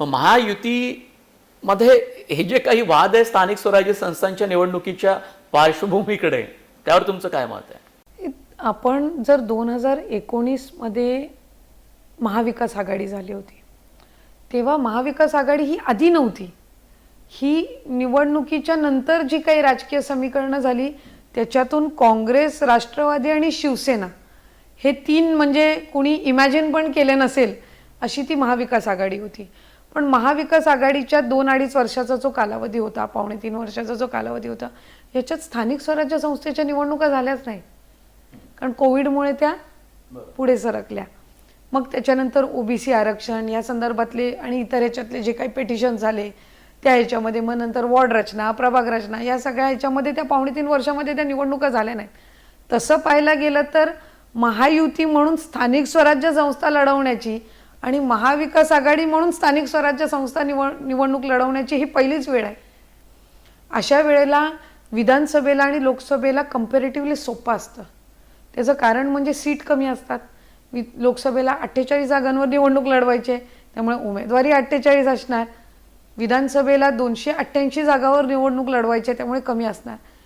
मग महायुतीमध्ये हे जे काही वाद आहे स्थानिक स्वराज्य संस्थांच्या निवडणुकीच्या पार्श्वभूमीकडे त्यावर तुमचं काय मत आहे? आपण जर दोन हजार एकोणीसमध्ये महाविकास आघाडी झाली होती तेव्हा महाविकास आघाडी ही आधी नव्हती. ही निवडणुकीच्या नंतर जी काही राजकीय समीकरणं झाली त्याच्यातून काँग्रेस राष्ट्रवादी आणि शिवसेना हे तीन म्हणजे कुणी इमॅजिन पण केले नसेल अशी ती महाविकास आघाडी होती. पण महाविकास आघाडीच्या दोन अडीच वर्षाचा जो कालावधी होता पावणे तीन वर्षाचा जो कालावधी होता याच्यात स्थानिक स्वराज्य संस्थेच्या निवडणुका झाल्याच नाही कारण कोविडमुळे त्या पुढे सरकल्या. मग त्याच्यानंतर ओबीसी आरक्षण या संदर्भातले आणि इतर ह्याच्यातले जे काही पेटिशन झाले त्या ह्याच्यामध्ये मग नंतर वॉर्ड रचना प्रभाग रचना या सगळ्या ह्याच्यामध्ये त्या पावणे तीन वर्षामध्ये त्या निवडणुका झाल्या नाहीत. तसं पाहायला गेलं तर महायुती म्हणून स्थानिक स्वराज्य संस्था लढवण्याची आणि महाविकास आघाडी म्हणून स्थानिक स्वराज्य संस्था निवड निवडणूक लढवण्याची ही पहिलीच वेळ आहे. अशा वेळेला विधानसभेला आणि लोकसभेला कम्पॅरेटिव्हली सोपं असतं. त्याचं कारण म्हणजे सीट कमी असतात. वि लोकसभेला अठ्ठेचाळीस जागांवर निवडणूक लढवायची आहे त्यामुळे उमेदवारी अठ्ठेचाळीस असणार. विधानसभेला दोनशे अठ्ठ्याऐंशी जागावर निवडणूक लढवायची आहे त्यामुळे कमी असणार.